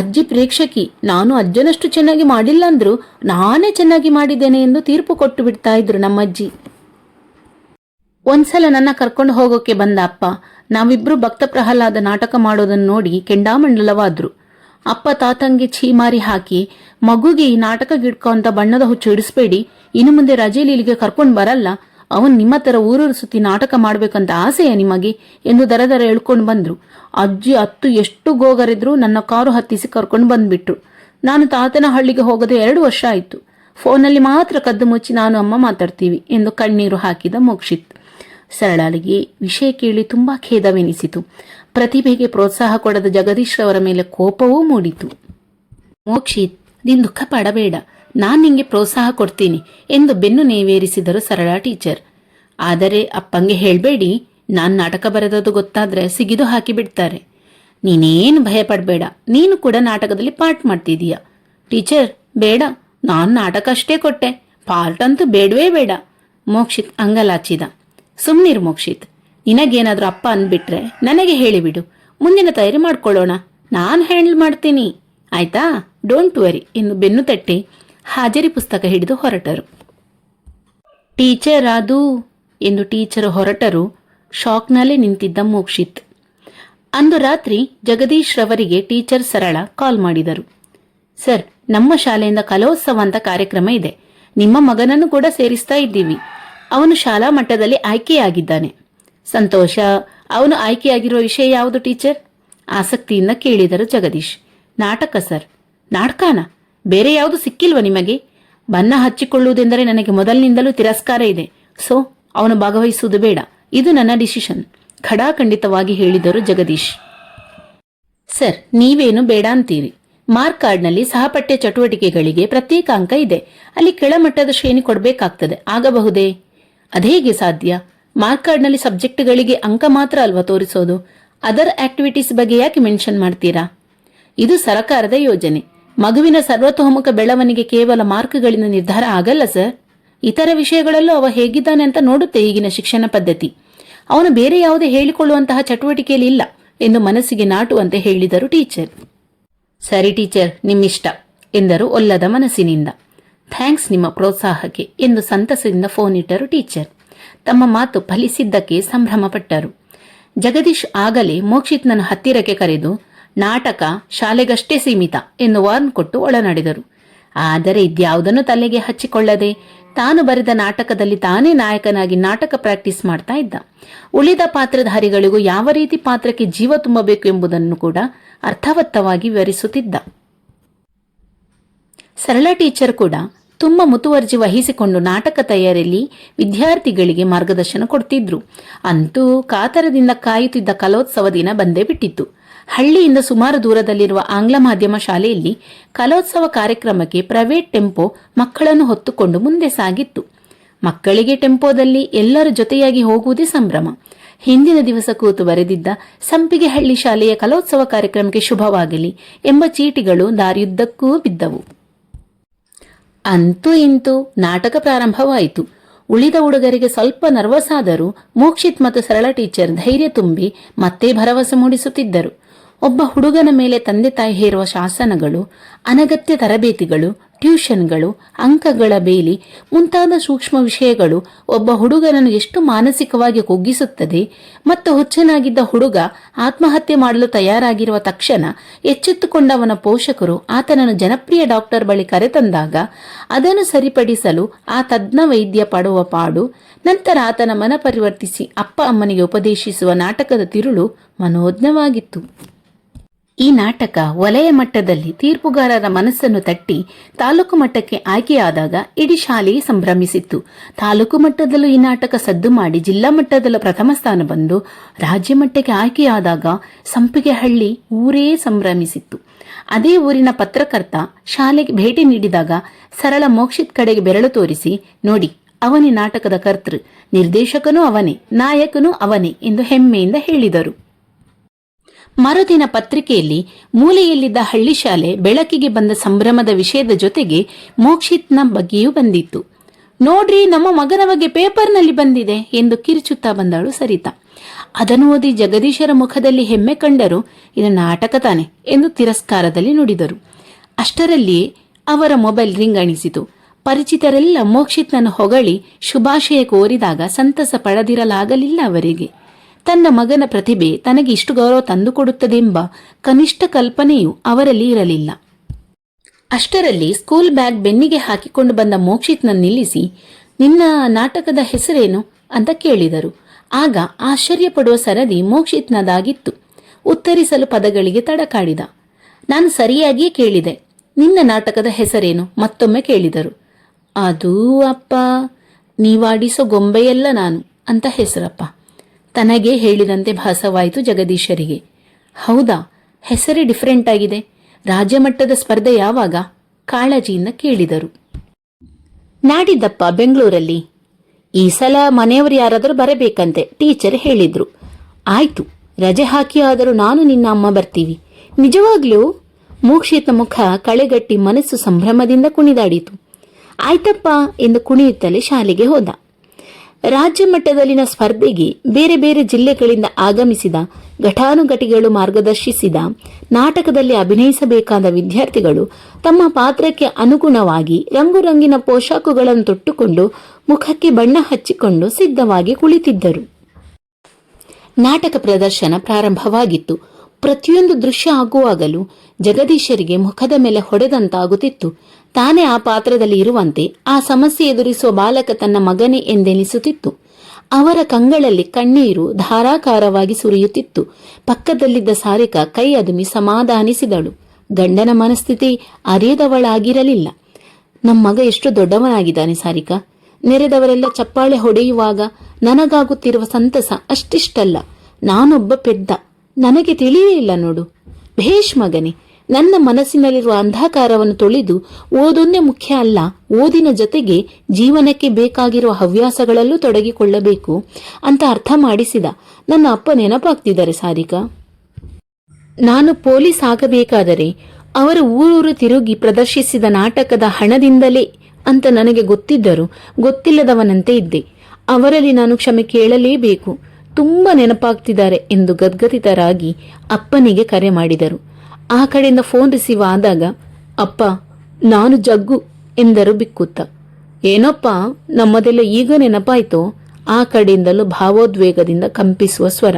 ಅಜ್ಜಿ ಪ್ರೇಕ್ಷಕಿ, ನಾನು ಅಜ್ಜನಷ್ಟು ಚೆನ್ನಾಗಿ ಮಾಡಿಲ್ಲ ಅಂದ್ರೂ ನಾನೇ ಚೆನ್ನಾಗಿ ಮಾಡಿದ್ದೇನೆ ಎಂದು ತೀರ್ಪು ಕೊಟ್ಟು ಬಿಡ್ತಾ ಇದ್ರು ನಮ್ಮಜ್ಜಿ. ಒಂದ್ಸಲ ನನ್ನ ಕರ್ಕೊಂಡು ಹೋಗೋಕೆ ಬಂದ ಅಪ್ಪ, ನಾವಿಬ್ರು ಭಕ್ತ ಪ್ರಹ್ಲಾದ ನಾಟಕ ಮಾಡೋದನ್ನು ನೋಡಿ ಕೆಂಡಾಮಂಡಲವಾದ್ರು. ಅಪ್ಪ ತಾತಂಗೆ ಛೀಮಾರಿ ಹಾಕಿ, ಮಗುಗೆ ಈ ನಾಟಕ ಗಿಡ್ಕೋ ಬಣ್ಣದ ಹುಚ್ಚು ಇಡಿಸ್ಬೇಡಿ, ಇನ್ನು ಮುಂದೆ ರಜೆಯಲ್ಲಿ ಇಲ್ಲಿಗೆ ಕರ್ಕೊಂಡು ಬರಲ್ಲ ಅವನ್ ನಿಮ್ಮ ತರ ಊರೂರು ಸುತ್ತಿ ನಾಟಕ ಮಾಡಬೇಕಂತ ಆಸೆಯ ನಿಮಗೆ? ಎಂದು ದರ ದರ ಹೇಳ್ಕೊಂಡು ಬಂದ್ರು. ಅಜ್ಜಿ ಅತ್ತು ಎಷ್ಟು ಗೋಗರಿದ್ರು ನನ್ನ ಕಾರು ಹತ್ತಿಸಿ ಕರ್ಕೊಂಡು ಬಂದ್ಬಿಟ್ರು. ನಾನು ತಾತನ ಹಳ್ಳಿಗೆ ಹೋಗದೆ ಎರಡು ವರ್ಷ ಆಯ್ತು. ಫೋನಲ್ಲಿ ಮಾತ್ರ ಕದ್ದು ಮುಚ್ಚಿ ನಾನು ಅಮ್ಮ ಮಾತಾಡ್ತೀವಿ ಎಂದು ಕಣ್ಣೀರು ಹಾಕಿದ ಮೋಕ್ಷಿತ್. ಸರಳಾಳಿಗೆ ವಿಷಯ ಕೇಳಿ ತುಂಬಾ ಖೇದವೆನಿಸಿತು. ಪ್ರತಿಭೆಗೆ ಪ್ರೋತ್ಸಾಹ ಕೊಡದ ಜಗದೀಶ್ರವರ ಮೇಲೆ ಕೋಪವೂ ಮೂಡಿತು. ಮೋಕ್ಷಿತ್, ನೀನು ದುಃಖ ಪಡಬೇಡ. ನಾನ್ ನಿಂಗೆ ಪ್ರೋತ್ಸಾಹ ಕೊಡ್ತೀನಿ ಎಂದು ಬೆನ್ನು ನೇವೇರಿಸಿದರು ಸರಳ ಟೀಚರ್. ಆದರೆ ಅಪ್ಪಂಗೆ ಹೇಳಬೇಡಿ, ನಾನು ನಾಟಕ ಬರೆದದ್ದು ಗೊತ್ತಾದ್ರೆ ಸಿಗಿದು ಹಾಕಿಬಿಡ್ತಾರೆ ನೀನೇನು ಭಯಪಡಬೇಡ, ನೀನು ಕೂಡ ನಾಟಕದಲ್ಲಿ ಪಾರ್ಟ್ ಮಾಡ್ತಿದೀಯ. ಟೀಚರ್, ಬೇಡ, ನಾನು ನಾಟಕ ಅಷ್ಟೇ ಕೊಟ್ಟೆ, ಪಾರ್ಟ್ ಅಂತೂ ಬೇಡವೇ ಬೇಡ, ಮೋಕ್ಷಿತ್ ಅಂಗಲಾಚಿದ. ಸುಮ್ನಿರ್ ಮೋಕ್ಷಿತ್, ನಿನಗೇನಾದರೂ ಅಪ್ಪ ಅಂದ್ಬಿಟ್ರೆ ನನಗೆ ಹೇಳಿಬಿಡು ಮುಂದಿನ ತಯಾರಿ ಮಾಡ್ಕೊಳ್ಳೋಣ, ನಾನು ಹ್ಯಾಂಡಲ್ ಮಾಡ್ತೀನಿ. ಆಯ್ತಾ? ಡೋಂಟ್ ವರಿ ಇನ್ನು ಬೆನ್ನು ತಟ್ಟಿ ಹಾಜರಿ ಪುಸ್ತಕ ಹಿಡಿದು ಹೊರಟರು. ಟೀಚರ್ ಅದು ಎಂದು ಟೀಚರ್ ಹೊರಟರು, ಶಾಕ್ನಲ್ಲೇ ನಿಂತಿದ್ದ ಮೋಕ್ಷಿತ್. ಅಂದು ರಾತ್ರಿ ಜಗದೀಶ್ ರವರಿಗೆ ಟೀಚರ್ ಸರಳ ಕಾಲ್ ಮಾಡಿದರು. ಸರ್, ನಮ್ಮ ಶಾಲೆಯಿಂದ ಕಲೋತ್ಸವ ಅಂತ ಕಾರ್ಯಕ್ರಮ ಇದೆ. ನಿಮ್ಮ ಮಗನನ್ನು ಕೂಡ ಸೇರಿಸ್ತಾ ಇದ್ದೀವಿ. ಅವನು ಶಾಲಾ ಮಟ್ಟದಲ್ಲಿ ಆಯ್ಕೆಯಾಗಿದ್ದಾನೆ. ಸಂತೋಷ, ಅವನು ಆಯ್ಕೆಯಾಗಿರುವ ವಿಷಯ ಯಾವುದು ಟೀಚರ್? ಆಸಕ್ತಿಯಿಂದ ಕೇಳಿದರು ಜಗದೀಶ್. ನಾಟಕ ಸರ್. ನಾಟಕನ? ಬೇರೆ ಯಾವುದು ಸಿಕ್ಕಿಲ್ವ ನಿಮಗೆ? ಬಣ್ಣ ಹಚ್ಚಿಕೊಳ್ಳುವುದೆಂದರೆ ನನಗೆ ಮೊದಲಿನಿಂದಲೂ ತಿರಸ್ಕಾರ ಇದೆ. ಸೊ, ಅವನು ಭಾಗವಹಿಸುವುದು ಬೇಡ. ಇದು ನನ್ನ ಡಿಸಿಷನ್. ಖಡಾಖಂಡಿತವಾಗಿ ಹೇಳಿದರು ಜಗದೀಶ್. ಸರ್, ನೀವೇನು ಬೇಡ ಅಂತೀರಿ. ಮಾರ್ಕ್ ಕಾರ್ಡ್ನಲ್ಲಿ ಸಹಪಠ್ಯ ಚಟುವಟಿಕೆಗಳಿಗೆ ಪ್ರತ್ಯೇಕ ಅಂಕ ಇದೆ. ಅಲ್ಲಿ ಕೆಳಮಟ್ಟದ ಶ್ರೇಣಿ ಕೊಡಬೇಕಾಗ್ತದೆ. ಆಗಬಹುದೇ? ಅದೇಗೆ ಸಾಧ್ಯ? ಮಾರ್ಕ್ ಕಾರ್ಡ್ನಲ್ಲಿ ಸಬ್ಜೆಕ್ಟ್ಗಳಿಗೆ ಅಂಕ ಮಾತ್ರ ಅಲ್ವಾ ತೋರಿಸೋದು? ಅದರ್ ಆಕ್ಟಿವಿಟೀಸ್ ಬಗ್ಗೆ ಯಾಕೆ ಮೆನ್ಷನ್ ಮಾಡ್ತೀರಾ? ಇದು ಸರಕಾರದ ಯೋಜನೆ. ಮಗುವಿನ ಸರ್ವತೋಮುಖ ಬೆಳವಣಿಗೆ ಕೇವಲ ಮಾರ್ಕ್ಗಳಿಂದ ನಿರ್ಧಾರ ಆಗಲ್ಲ, ಸರ್. ಇತರ ವಿಷಯಗಳಲ್ಲೂ ಅವ ಹೇಗಿದ್ದಾನೆ ಅಂತ ನೋಡುತ್ತೆ ಈಗಿನ ಶಿಕ್ಷಣ ಪದ್ಧತಿ. ಅವನು ಬೇರೆ ಯಾವುದೇ ಹೇಳಿಕೊಳ್ಳುವಂತಹ ಚಟುವಟಿಕೆಯಲ್ಲಿ ಇಲ್ಲ ಎಂದು ಮನಸ್ಸಿಗೆ ನಾಟುವಂತೆ ಹೇಳಿದರು ಟೀಚರ್. ಸರಿ ಟೀಚರ್, ನಿಮ್ಮಿಷ್ಟ, ಎಂದರು ಒಲ್ಲದ ಮನಸ್ಸಿನಿಂದ. ಥ್ಯಾಂಕ್ಸ್ ನಿಮ್ಮ ಪ್ರೋತ್ಸಾಹಕ್ಕೆ ಎಂದು ಸಂತಸದಿಂದ ಫೋನ್ ಇಟ್ಟರು ಟೀಚರ್. ತಮ್ಮ ಮಾತು ಫಲಿಸಿದ್ದಕ್ಕೆ ಸಂಭ್ರಮಪಟ್ಟರು. ಜಗದೀಶ್ ಆಗಲೇ ಮೋಕ್ಷಿತ್ನನ್ನು ಹತ್ತಿರಕ್ಕೆ ಕರೆದು ನಾಟಕ ಶಾಲೆಗಷ್ಟೇ ಸೀಮಿತ ಎಂದು ವಾರ್ನ್ ಕೊಟ್ಟು ಒಳನಾಡಿದರು. ಆದರೆ ಇದ್ಯಾವುದನ್ನು ತಲೆಗೆ ಹಚ್ಚಿಕೊಳ್ಳದೆ ತಾನು ಬರೆದ ನಾಟಕದಲ್ಲಿ ತಾನೇ ನಾಯಕನಾಗಿ ನಾಟಕ ಪ್ರಾಕ್ಟೀಸ್ ಮಾಡ್ತಾ ಇದ್ದ. ಉಳಿದ ಪಾತ್ರಧಾರಿಗಳಿಗೂ ಯಾವ ರೀತಿ ಪಾತ್ರಕ್ಕೆ ಜೀವ ತುಂಬಬೇಕು ಎಂಬುದನ್ನು ಕೂಡ ಅರ್ಥವತ್ತವಾಗಿ ವಿವರಿಸುತ್ತಿದ್ದ. ಸರಳ ಟೀಚರ್ ಕೂಡ ತುಂಬ ಮುತುವರ್ಜಿ ವಹಿಸಿಕೊಂಡು ನಾಟಕ ತಯಾರಿಯಲ್ಲಿ ವಿದ್ಯಾರ್ಥಿಗಳಿಗೆ ಮಾರ್ಗದರ್ಶನ ಕೊಡ್ತಿದ್ರು. ಅಂತೂ ಕಾತರದಿಂದ ಕಾಯುತ್ತಿದ್ದ ಕಲೋತ್ಸವ ದಿನ ಬಂದೇ ಬಿಟ್ಟಿತ್ತು. ಹಳ್ಳಿಯಿಂದ ಸುಮಾರು ದೂರದಲ್ಲಿರುವ ಆಂಗ್ಲ ಮಾಧ್ಯಮ ಶಾಲೆಯಲ್ಲಿ ಕಲೋತ್ಸವ ಕಾರ್ಯಕ್ರಮಕ್ಕೆ ಪ್ರೈವೇಟ್ ಟೆಂಪೋ ಮಕ್ಕಳನ್ನು ಹೊತ್ತುಕೊಂಡು ಮುಂದೆ ಸಾಗಿತ್ತು. ಮಕ್ಕಳಿಗೆ ಟೆಂಪೋದಲ್ಲಿ ಎಲ್ಲರ ಜೊತೆಯಾಗಿ ಹೋಗುವುದೇ ಸಂಭ್ರಮ. ಹಿಂದಿನ ದಿವಸ ಕೂತು ಬರೆದಿದ್ದ ಸಂಪಿಗೆ ಹಳ್ಳಿ ಶಾಲೆಯ ಕಲೋತ್ಸವ ಕಾರ್ಯಕ್ರಮಕ್ಕೆ ಶುಭವಾಗಲಿ ಎಂಬ ಚೀಟಿಗಳು ದಾರಿಯುದ್ದಕ್ಕೂ ಬಿದ್ದವು. ಅಂತೂ ಇಂತೂ ನಾಟಕ ಪ್ರಾರಂಭವಾಯಿತು. ಉಳಿದ ಹುಡುಗರಿಗೆ ಸ್ವಲ್ಪ ನರ್ವಸ್ ಆದರೂ ಮೋಕ್ಷಿತ್ ಮತ್ತು ಸರಳ ಟೀಚರ್ ಧೈರ್ಯ ತುಂಬಿ ಮತ್ತೆ ಭರವಸೆ ಮೂಡಿಸುತ್ತಿದ್ದರು. ಒಬ್ಬ ಹುಡುಗನ ಮೇಲೆ ತಂದೆ ತಾಯಿ ಹೇರುವ ಶಾಸನಗಳು, ಅನಗತ್ಯ ತರಬೇತಿಗಳು, ಟ್ಯೂಷನ್ಗಳು, ಅಂಕಗಳ ಬೇಲಿ, ಮುಂತಾದ ಸೂಕ್ಷ್ಮ ವಿಷಯಗಳು ಒಬ್ಬ ಹುಡುಗನನ್ನು ಎಷ್ಟು ಮಾನಸಿಕವಾಗಿ ಕುಗ್ಗಿಸುತ್ತದೆ ಮತ್ತು ಹುಚ್ಚನಾಗಿದ್ದ ಹುಡುಗ ಆತ್ಮಹತ್ಯೆ ಮಾಡಲು ತಯಾರಾಗಿರುವ ತಕ್ಷಣ ಎಚ್ಚೆತ್ತುಕೊಂಡವನ ಪೋಷಕರು ಆತನನ್ನು ಜನಪ್ರಿಯ ಡಾಕ್ಟರ್ ಬಳಿ ಕರೆತಂದಾಗ ಅದನ್ನು ಸರಿಪಡಿಸಲು ಆ ತಜ್ಞ ವೈದ್ಯ ಪಡುವ ಪಾಡು, ನಂತರ ಆತನ ಮನ ಪರಿವರ್ತಿಸಿ ಅಪ್ಪ ಅಮ್ಮನಿಗೆ ಉಪದೇಶಿಸುವ ನಾಟಕದ ತಿರುಳು ಮನೋಜ್ಞವಾಗಿತ್ತು. ಈ ನಾಟಕ ವಲಯ ಮಟ್ಟದಲ್ಲಿ ತೀರ್ಪುಗಾರರ ಮನಸ್ಸನ್ನು ತಟ್ಟಿ ತಾಲೂಕು ಮಟ್ಟಕ್ಕೆ ಆಯ್ಕೆಯಾದಾಗ ಇಡೀ ಶಾಲೆಯೇ ಸಂಭ್ರಮಿಸಿತ್ತು. ತಾಲೂಕು ಮಟ್ಟದಲ್ಲೂ ಈ ನಾಟಕ ಸದ್ದು ಮಾಡಿ ಜಿಲ್ಲಾ ಮಟ್ಟದಲ್ಲೂ ಪ್ರಥಮ ಸ್ಥಾನ ಬಂದು ರಾಜ್ಯ ಮಟ್ಟಕ್ಕೆ ಆಯ್ಕೆಯಾದಾಗ ಸಂಪಿಗೆಹಳ್ಳಿ ಊರೇ ಸಂಭ್ರಮಿಸಿತ್ತು. ಅದೇ ಊರಿನ ಪತ್ರಕರ್ತ ಶಾಲೆಗೆ ಭೇಟಿ ನೀಡಿದಾಗ ಸರಳ ಮೋಕ್ಷಿತ್ ಕಡೆಗೆ ಬೆರಳು ತೋರಿಸಿ, ನೋಡಿ, ಅವನೇ ನಾಟಕದ ಕರ್ತೃ. ನಿರ್ದೇಶಕನೂ ಅವನೇ, ನಾಯಕನೂ ಅವನೇ ಎಂದು ಹೆಮ್ಮೆಯಿಂದ ಹೇಳಿದರು. ಮರುದಿನ ಪತ್ರಿಕೆಯಲ್ಲಿ ಮೂಲೆಯಲ್ಲಿದ್ದ ಹಳ್ಳಿ ಶಾಲೆ ಬೆಳಕಿಗೆ ಬಂದ ಸಂಭ್ರಮದ ವಿಷಯದ ಜೊತೆಗೆ ಮೋಕ್ಷಿತ್ನ ಬಗ್ಗೆಯೂ ಬಂದಿತ್ತು. ನೋಡ್ರಿ, ನಮ್ಮ ಮಗನ ಬಗ್ಗೆ ಪೇಪರ್ನಲ್ಲಿ ಬಂದಿದೆ ಎಂದು ಕಿರುಚುತ್ತಾ ಬಂದಳು ಸರಿತಾ. ಅದನ್ನು ಓದಿ ಜಗದೀಶರ ಮುಖದಲ್ಲಿ ಹೆಮ್ಮೆ ಕಂಡರು ಇದು ನಾಟಕ ತಾನೆ ಎಂದು ತಿರಸ್ಕಾರದಲ್ಲಿ ನುಡಿದರು. ಅಷ್ಟರಲ್ಲಿಯೇ ಅವರ ಮೊಬೈಲ್ ರಿಂಗ್ ಅಣಿಸಿತು. ಪರಿಚಿತರೆಲ್ಲ ಮೋಕ್ಷಿತ್ನನ್ನು ಹೊಗಳಿ ಶುಭಾಶಯ ಕೋರಿದಾಗ ಸಂತಸ ಪಡೆದಿರಲಾಗಲಿಲ್ಲ ಅವರಿಗೆ. ತನ್ನ ಮಗನ ಪ್ರತಿಭೆ ತನಗೆ ಇಷ್ಟು ಗೌರವ ತಂದುಕೊಡುತ್ತದೆಂಬ ಕನಿಷ್ಠ ಕಲ್ಪನೆಯೂ ಅವರಲ್ಲಿ ಇರಲಿಲ್ಲ. ಅಷ್ಟರಲ್ಲಿ ಸ್ಕೂಲ್ ಬ್ಯಾಗ್ ಬೆನ್ನಿಗೆ ಹಾಕಿಕೊಂಡು ಬಂದ ಮೋಕ್ಷಿತ್ನ ನಿಲ್ಲಿಸಿ, ನಿನ್ನ ನಾಟಕದ ಹೆಸರೇನು? ಅಂತ ಕೇಳಿದರು. ಆಗ ಆಶ್ಚರ್ಯಪಡುವ ಸರದಿ ಮೋಕ್ಷಿತ್ನದಾಗಿತ್ತು. ಉತ್ತರಿಸಲು ಪದಗಳಿಗೆ ತಡಕಾಡಿದ ನಾನು ಸರಿಯಾಗಿಯೇ ಕೇಳಿದೆ. ನಿನ್ನ ನಾಟಕದ ಹೆಸರೇನು? ಮತ್ತೊಮ್ಮೆ ಕೇಳಿದರು. ಅದೂ ಅಪ್ಪ, ನೀವಾಡಿಸೋ ಗೊಂಬೆಯಲ್ಲ ನಾನು, ಅಂತ ಹೆಸರಪ್ಪ. ತನಗೆ ಹೇಳಿದಂತೆ ಭಾಸವಾಯಿತು ಜಗದೀಶರಿಗೆ. ಹೌದಾ, ಹೆಸರೇ ಡಿಫರೆಂಟ್ ಆಗಿದೆ. ರಾಜ್ಯಮಟ್ಟದ ಸ್ಪರ್ಧೆ ಯಾವಾಗ? ಕಾಳಜಿಯಿಂದ ಕೇಳಿದರು. ನಾಡಿದ್ದಪ್ಪ ಬೆಂಗಳೂರಲ್ಲಿ. ಈ ಸಲ ಮನೆಯವರು ಯಾರಾದರೂ ಬರಬೇಕಂತೆ ಟೀಚರ್ ಹೇಳಿದ್ರು. ಆಯ್ತು, ರಜೆ ಹಾಕಿ ಆದರೂ ನಾನು ನಿನ್ನ ಅಮ್ಮ ಬರ್ತೀವಿ. ನಿಜವಾಗ್ಲೂ? ಮೋಕ್ಷಿತ ಮುಖ ಕಳೆಗಟ್ಟಿ ಮನಸ್ಸು ಸಂಭ್ರಮದಿಂದ ಕುಣಿದಾಡಿತು. ಆಯ್ತಪ್ಪ ಎಂದು ಕುಣಿಯುತ್ತಲೇ ಶಾಲೆಗೆ ಹೋದ. ರಾಜ್ಯ ಮಟ್ಟದಲ್ಲಿನ ಸ್ಪರ್ಧೆಗೆ ಬೇರೆ ಬೇರೆ ಜಿಲ್ಲೆಗಳಿಂದ ಆಗಮಿಸಿದ ಘಟಾನುಘಟಿಗಳು ಮಾರ್ಗದರ್ಶಿಸಿದ ನಾಟಕದಲ್ಲಿ ಅಭಿನಯಿಸಬೇಕಾದ ವಿದ್ಯಾರ್ಥಿಗಳು ತಮ್ಮ ಪಾತ್ರಕ್ಕೆ ಅನುಗುಣವಾಗಿ ರಂಗುರಂಗಿನ ಪೋಷಾಕುಗಳನ್ನು ತೊಟ್ಟುಕೊಂಡು ಮುಖಕ್ಕೆ ಬಣ್ಣ ಹಚ್ಚಿಕೊಂಡು ಸಿದ್ಧವಾಗಿ ಕುಳಿತಿದ್ದರು. ನಾಟಕ ಪ್ರದರ್ಶನ ಪ್ರಾರಂಭವಾಗಿತ್ತು. ಪ್ರತಿಯೊಂದು ದೃಶ್ಯ ಆಗುವಾಗಲೂ ಜಗದೀಶರಿಗೆ ಮುಖದ ಮೇಲೆ ಹೊಡೆದಂತಾಗುತ್ತಿತ್ತು. ತಾನೇ ಆ ಪಾತ್ರದಲ್ಲಿ ಇರುವಂತೆ ಆ ಸಮಸ್ಯೆ ಎದುರಿಸುವ ಬಾಲಕ ತನ್ನ ಮಗನೇ ಎಂದೆನಿಸುತ್ತಿತ್ತು. ಅವರ ಕಂಗಳಲ್ಲಿ ಕಣ್ಣೀರು ಧಾರಾಕಾರವಾಗಿ ಸುರಿಯುತ್ತಿತ್ತು. ಪಕ್ಕದಲ್ಲಿದ್ದ ಸಾರಿಕಾ ಕೈ ಅದುಮಿ ಸಮಾಧಾನಿಸಿದಳು. ಗಂಡನ ಮನಸ್ಥಿತಿ ಅರಿಯದವಳಾಗಿರಲಿಲ್ಲ. ನಮ್ಮ ಮಗ ಎಷ್ಟು ದೊಡ್ಡವನಾಗಿದ್ದಾನೆ ಸಾರಿಕಾ. ನೆರೆದವರೆಲ್ಲ ಚಪ್ಪಾಳೆ ಹೊಡೆಯುವಾಗ ನನಗಾಗುತ್ತಿರುವ ಸಂತಸ ಅಷ್ಟಿಷ್ಟಲ್ಲ. ನಾನೊಬ್ಬ ಪೆದ್ದ. ನನಗೆ ತಿಳಿಯೇ ಇಲ್ಲ ನೋಡು. ಭೇಷ್ ಮಗನೇ, ನನ್ನ ಮನಸ್ಸಿನಲ್ಲಿರುವ ಅಂಧಕಾರವನ್ನು ತೊಳೆದು ಓದೊಂದೇ ಮುಖ್ಯ ಅಲ್ಲ, ಓದಿನ ಜೊತೆಗೆ ಜೀವನಕ್ಕೆ ಬೇಕಾಗಿರುವ ಹವ್ಯಾಸಗಳಲ್ಲೂ ತೊಡಗಿಕೊಳ್ಳಬೇಕು ಅಂತ ಅರ್ಥ ಮಾಡಿಸಿದ ನನ್ನ ಅಪ್ಪ ನೆನಪಾಗ್ತಿದ್ದಾರೆ ಸಾರಿಕಾ. ನಾನು ಪೊಲೀಸ್ ಆಗಬೇಕಾದರೆ ಅವರ ಊರೂರು ತಿರುಗಿ ಪ್ರದರ್ಶಿಸಿದ ನಾಟಕದ ಹಣದಿಂದಲೇ ಅಂತ ನನಗೆ ಗೊತ್ತಿದ್ದರೂ ಗೊತ್ತಿಲ್ಲದವನಂತೆ ಇದ್ದೆ. ಅವರಲ್ಲಿ ನಾನು ಕ್ಷಮೆ ಕೇಳಲೇಬೇಕು. ತುಂಬ ನೆನಪಾಗ್ತಿದ್ದಾರೆ ಎಂದು ಗದ್ಗದಿತರಾಗಿ ಅಪ್ಪನಿಗೆ ಕರೆ ಮಾಡಿದರು. ಆ ಕಡೆಯಿಂದ ಫೋನ್ ರಿಸೀವ್ ಆದಾಗ, ಅಪ್ಪ, ನಾನು ಜಗ್ಗು ಎಂದರು ಬಿಕ್ಕುತ್ತ. ಏನಪ್ಪ, ನಮ್ಮದೆಲ್ಲ ಈಗ ನೆನಪಾಯ್ತೋ? ಆ ಕಡೆಯಿಂದಲೂ ಭಾವೋದ್ವೇಗದಿಂದ ಕಂಪಿಸುವ ಸ್ವರ.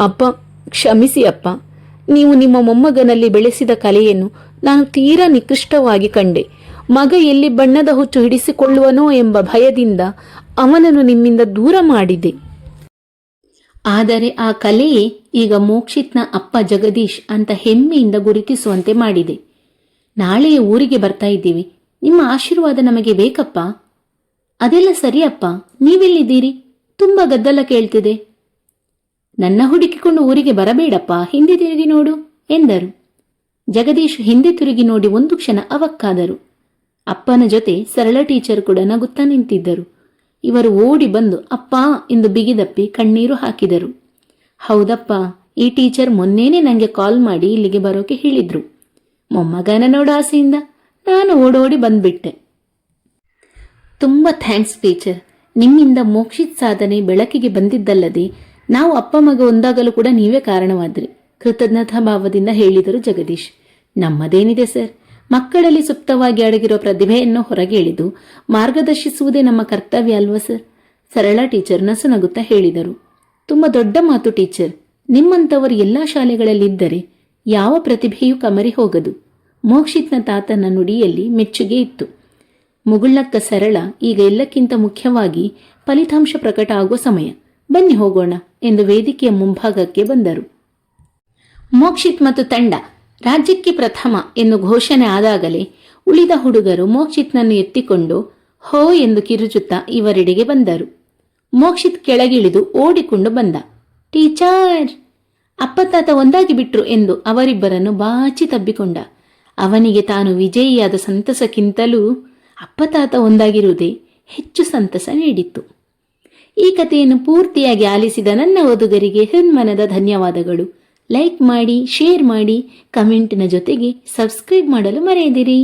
ಅಪ್ಪ, ಕ್ಷಮಿಸಿ ಅಪ್ಪ. ನೀವು ನಿಮ್ಮ ಮೊಮ್ಮಗನಲ್ಲಿ ಬೆಳೆಸಿದ ಕಲೆಯನ್ನು ನಾನು ತೀರಾ ನಿಕೃಷ್ಟವಾಗಿ ಕಂಡೆ. ಮಗ ಎಲ್ಲಿ ಬಣ್ಣದ ಹುಚ್ಚು ಹಿಡಿಸಿಕೊಳ್ಳುವನೋ ಎಂಬ ಭಯದಿಂದ ಅವನನ್ನು ನಿಮ್ಮಿಂದ ದೂರ ಮಾಡಿದೆ. ಆದರೆ ಆ ಕಲೆಯೇ ಈಗ ಮೋಕ್ಷಿತ್ನ ಅಪ್ಪ ಜಗದೀಶ್ ಅಂತ ಹೆಮ್ಮೆಯಿಂದ ಗುರುತಿಸುವಂತೆ ಮಾಡಿದೆ. ನಾಳೆಯ ಊರಿಗೆ ಬರ್ತಾ ಇದ್ದೀವಿ. ನಿಮ್ಮ ಆಶೀರ್ವಾದ ನಮಗೆ ಬೇಕಪ್ಪ? ಅದೆಲ್ಲ ಸರಿಯಪ್ಪ, ನೀವೆಲ್ಲಿದ್ದೀರಿ? ತುಂಬ ಗದ್ದಲ ಕೇಳ್ತಿದೆ. ನನ್ನ ಹುಡುಕಿಕೊಂಡು ಊರಿಗೆ ಬರಬೇಡಪ್ಪ, ಹಿಂದೆ ತಿರುಗಿ ನೋಡು, ಎಂದರು. ಜಗದೀಶ್ ಹಿಂದೆ ತಿರುಗಿ ನೋಡಿ ಒಂದು ಕ್ಷಣ ಅವಕ್ಕಾದರು. ಅಪ್ಪನ ಜೊತೆ ಸರಳ ಟೀಚರ್ ಕೂಡ ನಗುತ್ತಾ ನಿಂತಿದ್ದರು. ಇವರು ಓಡಿ ಬಂದು ಅಪ್ಪ ಎಂದು ಬಿಗಿದಪ್ಪಿ ಕಣ್ಣೀರು ಹಾಕಿದರು. ಹೌದಪ್ಪ, ಈ ಟೀಚರ್ ಮೊನ್ನೇನೆ ನನಗೆ ಕಾಲ್ ಮಾಡಿ ಇಲ್ಲಿಗೆ ಬರೋಕೆ ಹೇಳಿದ್ರು. ಮೊಮ್ಮಗನ ನೋಡ ಆಸೆಯಿಂದ, ನಾನು ಓಡೋಡಿ ಬಂದ್ಬಿಟ್ಟೆ. ತುಂಬ ಥ್ಯಾಂಕ್ಸ್ ಟೀಚರ್. ನಿಮ್ಮಿಂದ ಮೋಕ್ಷಿತ್ ಸಾಧನೆ ಬೆಳಕಿಗೆ ಬಂದಿದ್ದಲ್ಲದೆ, ನಾವು ಅಪ್ಪ ಮಗ ಒಂದಾಗಲು ಕೂಡ ನೀವೇ ಕಾರಣವಾದ್ರಿ, ಕೃತಜ್ಞತಾ ಭಾವದಿಂದ ಹೇಳಿದರು ಜಗದೀಶ್. ನಮ್ಮದೇನಿದೆ ಸರ್? ಮಕ್ಕಳಲ್ಲಿ ಸುಪ್ತವಾಗಿ ಅಡಗಿರೋ ಪ್ರತಿಭೆಯನ್ನು ಹೊರಗೆ ಎಳೆದು ಮಾರ್ಗದರ್ಶಿಸುವುದೇ ನಮ್ಮ ಕರ್ತವ್ಯ ಅಲ್ವಾ, ಸರ್? ಸರಳ ಟೀಚರ್ ನಸುನಗುತ್ತಾ ಹೇಳಿದರು. ತುಂಬ ದೊಡ್ಡ ಮಾತು, ಟೀಚರ್. ನಿಮ್ಮಂಥವರು ಎಲ್ಲ ಶಾಲೆಗಳಲ್ಲಿದ್ದರೆ ಯಾವ ಪ್ರತಿಭೆಯೂ ಕಮರಿ ಹೋಗದು. ಮೋಕ್ಷಿತ್ನ ತಾತನ ನುಡಿಯಲ್ಲಿ ಮೆಚ್ಚುಗೆ ಇತ್ತು. ಮುಗುಳ್ಳಕ್ಕ ಸರಳ ಈಗ ಎಲ್ಲಕ್ಕಿಂತ ಮುಖ್ಯವಾಗಿ ಫಲಿತಾಂಶ ಪ್ರಕಟ ಆಗುವ ಸಮಯ. ಬನ್ನಿ ಹೋಗೋಣ ಎಂದು ವೇದಿಕೆಯ ಮುಂಭಾಗಕ್ಕೆ ಬಂದರು. ಮೋಕ್ಷಿತ್ ಮತ್ತು ತಂಡ ರಾಜ್ಯಕ್ಕೆ ಪ್ರಥಮ ಎಂದು ಘೋಷಣೆ ಆದಾಗಲೇ ಉಳಿದ ಹುಡುಗರು ಮೋಕ್ಷಿತ್ನನ್ನು ಎತ್ತಿಕೊಂಡು ಹೋ ಎಂದು ಕಿರುಚುತ್ತಾ ಇವರೆಡೆಗೆ ಬಂದರು. ಮೋಕ್ಷಿತ್ ಕೆಳಗಿಳಿದು ಓಡಿಕೊಂಡು ಬಂದ. ಟೀಚರ್ ಅಪ್ಪ ತಾತ ಒಂದಾಗಿ ಬಿಟ್ರು ಎಂದು ಅವರಿಬ್ಬರನ್ನು ಬಾಚಿ ತಬ್ಬಿಕೊಂಡ. ಅವನಿಗೆ ತಾನು ವಿಜಯಿಯಾದ ಸಂತಸಕ್ಕಿಂತಲೂ ಅಪ್ಪ ತಾತ ಒಂದಾಗಿರುವುದೇ ಹೆಚ್ಚು ಸಂತಸ ನೀಡಿತ್ತು. ಈ ಕಥೆಯನ್ನು ಪೂರ್ತಿಯಾಗಿ ಆಲಿಸಿದ ನನ್ನ ಓದುಗರಿಗೆ ಹೃನ್ಮನದ ಧನ್ಯವಾದಗಳು. ಲೈಕ್ ಮಾಡಿ ಶೇರ್ ಮಾಡಿ ಕಮೆಂಟ್ನ ಜೊತೆಗೆ ಸಬ್ಸ್ಕ್ರೈಬ್ ಮಾಡಲು ಮರೆಯದಿರಿ.